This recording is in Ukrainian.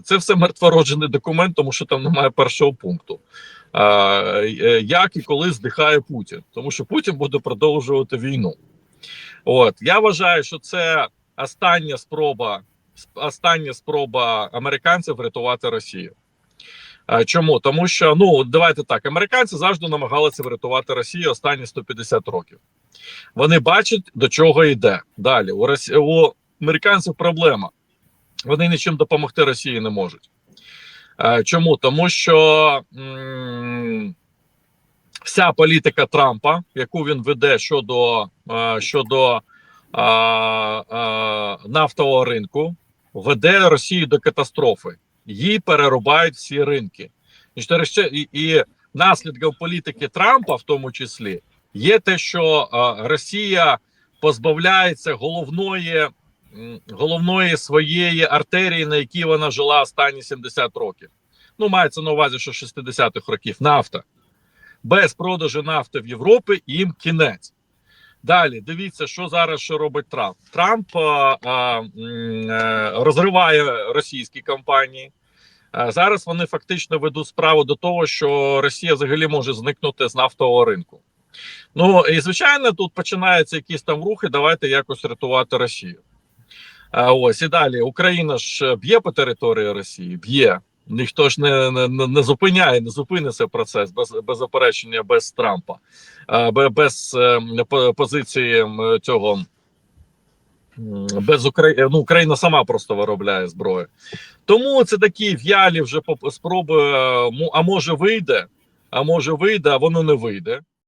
Це все мертвороджений документ, тому що там немає першого пункту. Е, як і коли здихає Путін, тому що Путін буде продовжувати війну. От я вважаю, що це остання спроба, остання спроба американців врятувати Росію. Чому? Тому що ну давайте так, американці завжди намагалися врятувати Росію останні 150 років. Вони бачать, до чого йде далі. У Росі... у американців проблема. Вони нічим допомогти Росії не можуть. Е, Чому? Тому що вся політика Трампа, яку він веде щодо, е, щодо е, нафтового ринку, веде Росію до катастрофи. Їй перерубають всі ринки. І, і, наслідком політики Трампа, в тому числі, є те, що Росія позбавляється головної головної своєї артерії, на якій вона жила останні 70 років. Ну, мається на увазі, що 60-х років нафта. Без продажу нафти в Європі їм кінець. Далі дивіться, що зараз що робить Трамп. Трамп а, а, е, розриває російські компанії. А зараз вони фактично ведуть справу до того, що Росія взагалі може зникнути з нафтового ринку. Ну і звичайно, тут починаються якісь там рухи. Давайте якось рятувати Росію. А ось і далі Україна ж б'є по території Росії, б'є. Ніхто ж не, не, не зупиняє, не зупинить цей процес без, без заперечення, без Трампа, без е, позиції цього. Без України ну, Україна сама просто виробляє зброю. Тому це такі в'ялі вже спроби. е, А може вийде, а може вийде, а воно не вийде.